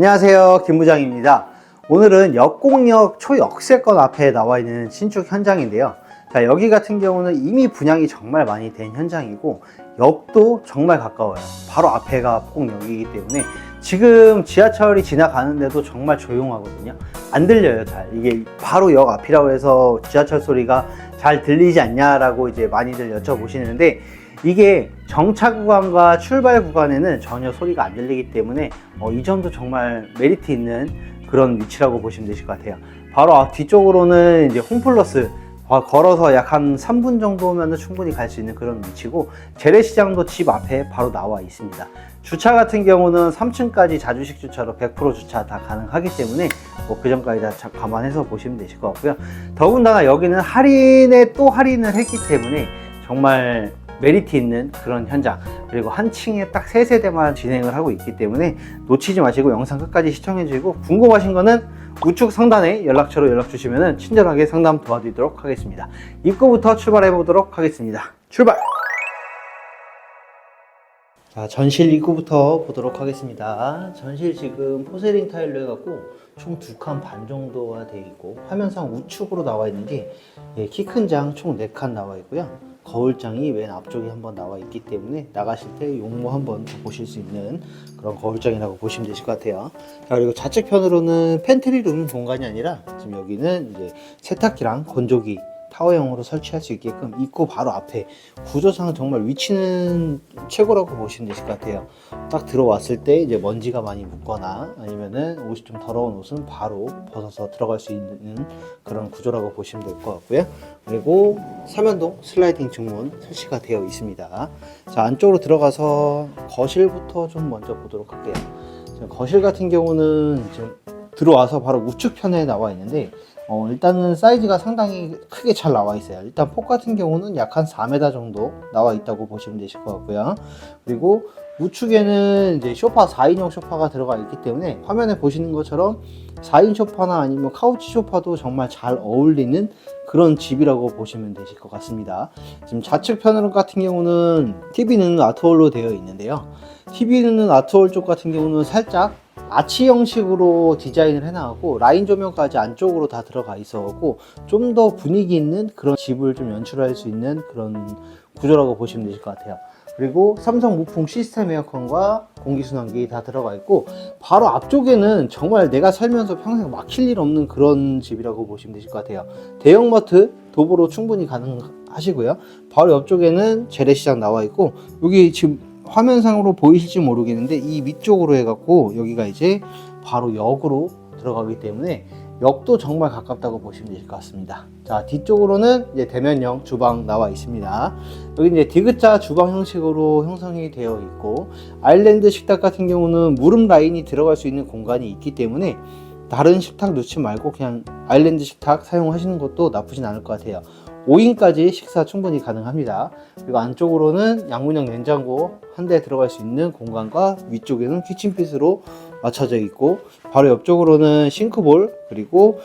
안녕하세요. 김부장입니다. 오늘은 역공역 초역세권 앞에 나와 있는 신축 현장인데요. 자 여기 같은 경우는 이미 분양이 정말 많이 된 현장이고 역도 정말 가까워요. 바로 앞에가 폭역이기 때문에 지금 지하철이 지나가는데도 정말 조용하거든요. 안 들려요 잘. 이게 바로 역 앞이라고 해서 지하철 소리가 잘 들리지 않냐라고 이제 많이들 여쭤보시는데 이게 정차 구간과 출발 구간에는 전혀 소리가 안 들리기 때문에 어, 이 점도 정말 메리트 있는 그런 위치라고 보시면 되실 것 같아요. 바로 앞 뒤쪽으로는 이제 홈플러스 어, 걸어서 약 한 3분 정도면 충분히 갈 수 있는 그런 위치고 재래시장도 집 앞에 바로 나와 있습니다. 주차 같은 경우는 3층까지 자주식 주차로 100% 주차 다 가능하기 때문에 뭐 그 점까지 다 자- 감안해서 보시면 되실 것 같고요. 더군다나 여기는 할인에 또 할인을 했기 때문에 정말 메리트 있는 그런 현장 그리고 한 층에 딱 세 세대만 진행을 하고 있기 때문에 놓치지 마시고 영상 끝까지 시청해 주시고 궁금하신 거는 우측 상단에 연락처로 연락 주시면 친절하게 상담 도와드리도록 하겠습니다. 입구부터 출발해 보도록 하겠습니다. 출발! 자 전실 입구부터 보도록 하겠습니다. 전실 지금 포세링 타일로 해갖고 총 두 칸 반 정도가 되어 있고 화면상 우측으로 나와 있는데 예, 키큰 장 총 네 칸 나와 있고요 거울장이 맨 앞쪽에 한번 나와 있기 때문에 나가실 때 용모 한번 더 보실 수 있는 그런 거울장이라고 보시면 되실 것 같아요. 자, 그리고 좌측편으로는 팬트리 룸 공간이 아니라 지금 여기는 이제 세탁기랑 건조기 타워형으로 설치할 수 있게끔 입구 바로 앞에 구조상 정말 위치는 최고라고 보시면 되실 것 같아요. 딱 들어왔을 때 이제 먼지가 많이 묻거나 아니면은 옷이 좀 더러운 옷은 바로 벗어서 들어갈 수 있는 그런 구조라고 보시면 될 것 같고요. 그리고 삼연동 슬라이딩 중문 설치가 되어 있습니다. 자, 안쪽으로 들어가서 거실부터 좀 먼저 보도록 할게요. 거실 같은 경우는 지금 들어와서 바로 우측 편에 나와 있는데 어, 일단은 사이즈가 상당히 크게 잘 나와 있어요. 일단 폭 같은 경우는 약 한 4m 정도 나와 있다고 보시면 되실 것 같고요. 그리고 우측에는 이제 소파 4인용 소파가 들어가 있기 때문에 화면에 보시는 것처럼 4인 소파나 아니면 카우치 소파도 정말 잘 어울리는 그런 집이라고 보시면 되실 것 같습니다. 지금 좌측 편으로 같은 경우는 TV는 아트홀로 되어 있는데요. TV는 아트홀 쪽 같은 경우는 살짝 아치 형식으로 디자인을 해나가고 라인 조명까지 안쪽으로 다 들어가 있어갖고 좀 더 분위기 있는 그런 집을 좀 연출할 수 있는 그런 구조라고 보시면 되실 것 같아요. 그리고 삼성 무풍 시스템 에어컨과 공기순환기 다 들어가 있고 바로 앞쪽에는 정말 내가 살면서 평생 막힐 일 없는 그런 집이라고 보시면 되실 것 같아요. 대형마트 도보로 충분히 가능하시고요. 바로 옆쪽에는 재래시장 나와 있고 여기 지금 화면상으로 보이실지 모르겠는데 이 위쪽으로 해갖고 여기가 이제 바로 역으로 들어가기 때문에 역도 정말 가깝다고 보시면 될 것 같습니다. 자 뒤쪽으로는 이제 대면형 주방 나와 있습니다. 여기 이제 디귿자 주방 형식으로 형성이 되어 있고 아일랜드 식탁 같은 경우는 무릎 라인이 들어갈 수 있는 공간이 있기 때문에 다른 식탁 놓지 말고 그냥 아일랜드 식탁 사용하시는 것도 나쁘진 않을 것 같아요. 5인까지 식사 충분히 가능합니다. 그리고 안쪽으로는 양문형 냉장고 한 대 들어갈 수 있는 공간과 위쪽에는 키친핏으로 맞춰져 있고 바로 옆쪽으로는 싱크볼 그리고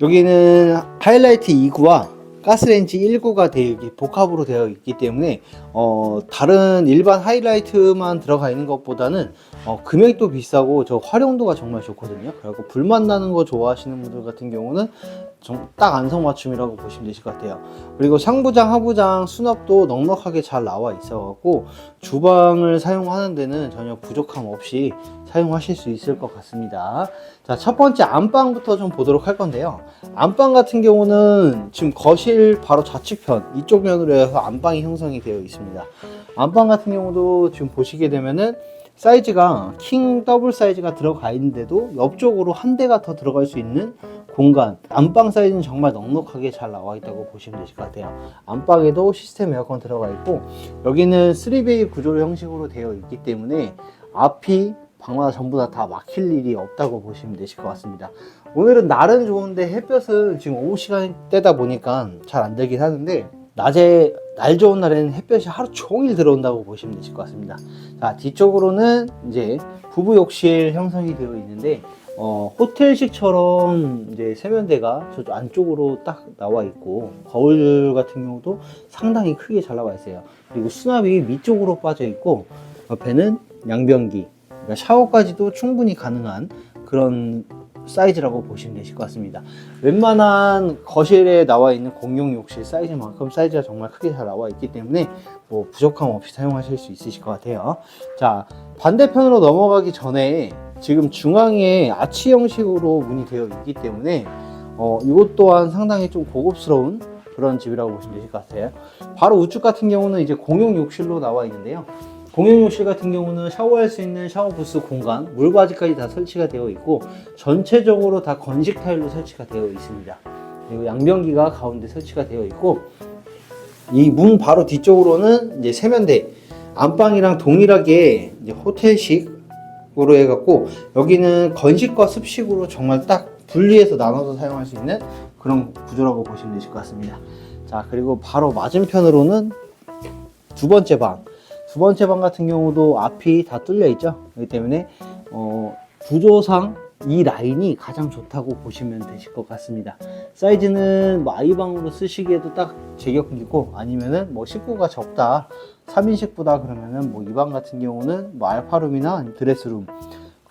여기는 하이라이트 2구와 가스레인지 1구가 되어 복합으로 되어 있기 때문에 어, 다른 일반 하이라이트만 들어가 있는 것보다는 어, 금액도 비싸고 저 활용도가 정말 좋거든요. 그리고 불맛 나는 거 좋아하시는 분들 같은 경우는 좀 딱 안성맞춤이라고 보시면 되실 것 같아요. 그리고 상부장, 하부장 수납도 넉넉하게 잘 나와 있어 갖고 주방을 사용하는 데는 전혀 부족함 없이 사용하실 수 있을 것 같습니다. 자, 첫 번째 안방부터 좀 보도록 할 건데요. 안방 같은 경우는 지금 거실 바로 좌측편 이쪽 면으로 해서 안방이 형성이 되어 있습니다. 안방 같은 경우도 지금 보시게 되면은 사이즈가 킹 더블 사이즈가 들어가 있는데도 옆쪽으로 한 대가 더 들어갈 수 있는 공간 안방 사이즈는 정말 넉넉하게 잘 나와 있다고 보시면 되실 것 같아요 안방에도 시스템 에어컨 들어가 있고 여기는 3베이 구조 형식으로 되어 있기 때문에 앞이 방마다 전부 다, 다 막힐 일이 없다고 보시면 되실 것 같습니다 오늘은 날은 좋은데 햇볕은 지금 오후 시간대다 보니까 잘 안 들긴 하는데 낮에 날 좋은 날에는 햇볕이 하루 종일 들어온다고 보시면 되실 것 같습니다. 자, 뒤쪽으로는 이제 부부 욕실 형성이 되어 있는데, 어, 호텔식처럼 이제 세면대가 저쪽 안쪽으로 딱 나와 있고, 거울 같은 경우도 상당히 크게 잘 나와 있어요. 그리고 수납이 위쪽으로 빠져 있고, 옆에는 양변기, 그러니까 샤워까지도 충분히 가능한 그런 사이즈라고 보시면 되실 것 같습니다. 웬만한 거실에 나와 있는 공용 욕실 사이즈만큼 사이즈가 정말 크게 잘 나와 있기 때문에 뭐 부족함 없이 사용하실 수 있으실 것 같아요. 자, 반대편으로 넘어가기 전에 지금 중앙에 아치 형식으로 문이 되어 있기 때문에 어, 이것 또한 상당히 좀 고급스러운 그런 집이라고 보시면 되실 것 같아요. 바로 우측 같은 경우는 이제 공용 욕실로 나와 있는데요. 공용 욕실 같은 경우는 샤워할 수 있는 샤워 부스 공간, 물바지까지 다 설치가 되어 있고 전체적으로 다 건식 타일로 설치가 되어 있습니다. 그리고 양변기가 가운데 설치가 되어 있고 이 문 바로 뒤쪽으로는 이제 세면대 안방이랑 동일하게 호텔식 으로 해갖고 여기는 건식과 습식으로 정말 딱 분리해서 나눠서 사용할 수 있는 그런 구조라고 보시면 되실 것 같습니다. 자 그리고 바로 맞은편으로는 두 번째 방. 두 번째 방 같은 경우도 앞이 다 뚫려 있죠. 그렇기 때문에 어, 구조상 이 라인이 가장 좋다고 보시면 되실 것 같습니다. 사이즈는 뭐 아이방으로 쓰시기에도 딱 제격이고 아니면은 뭐 식구가 적다 3인식보다 그러면은 뭐 이방 같은 경우는 뭐 알파룸이나 드레스룸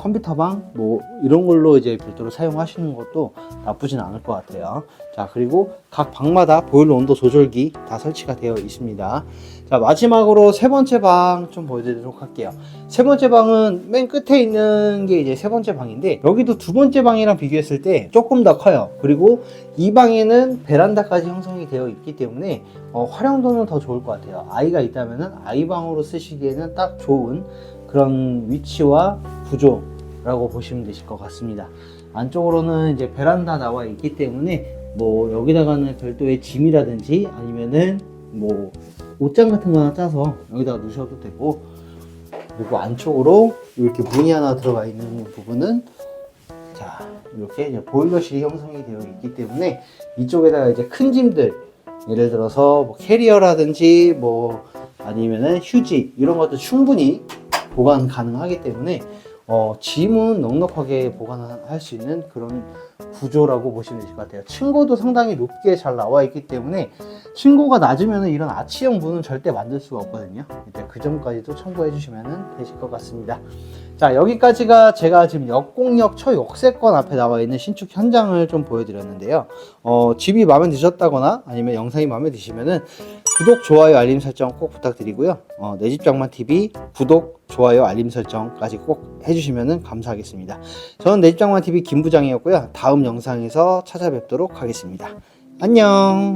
컴퓨터방 뭐 이런 걸로 이제 별도로 사용하시는 것도 나쁘진 않을 것 같아요. 자 그리고 각 방마다 보일러 온도 조절기 다 설치가 되어 있습니다. 자 마지막으로 세 번째 방 좀 보여드리도록 할게요. 세 번째 방은 맨 끝에 있는 게 이제 세 번째 방인데 여기도 두 번째 방이랑 비교했을 때 조금 더 커요. 그리고 이 방에는 베란다까지 형성이 되어 있기 때문에 어, 활용도는 더 좋을 것 같아요. 아이가 있다면은 아이 방으로 쓰시기에는 딱 좋은 그런 위치와 구조 라고 보시면 되실 것 같습니다. 안쪽으로는 이제 베란다 나와 있기 때문에 뭐 여기다가는 별도의 짐이라든지 아니면은 뭐 옷장 같은 거 하나 짜서 여기다가 놓으셔도 되고 그리고 안쪽으로 이렇게 문이 하나 들어가 있는 부분은 자 이렇게 보일러실이 형성이 되어 있기 때문에 이쪽에다가 이제 큰 짐들 예를 들어서 뭐 캐리어라든지 뭐 아니면은 휴지 이런 것도 충분히 보관 가능하기 때문에 어, 짐은 넉넉하게 보관할 수 있는 그런 구조라고 보시면 되실 것 같아요. 층고도 상당히 높게 잘 나와 있기 때문에 층고가 낮으면 이런 아치형 문은 절대 만들 수가 없거든요. 일단 그 점까지도 참고해 주시면 되실 것 같습니다. 자 여기까지가 제가 지금 역공역 초역세권 앞에 나와 있는 신축 현장을 좀 보여드렸는데요. 어, 집이 마음에 드셨다거나 아니면 영상이 마음에 드시면은 구독, 좋아요, 알림 설정 꼭 부탁드리고요. 어, 내 집 장만 TV 구독, 좋아요, 알림 설정까지 꼭 해주시면 감사하겠습니다. 저는 내 집 장만 TV 김부장이었고요. 다음 영상에서 찾아뵙도록 하겠습니다. 안녕.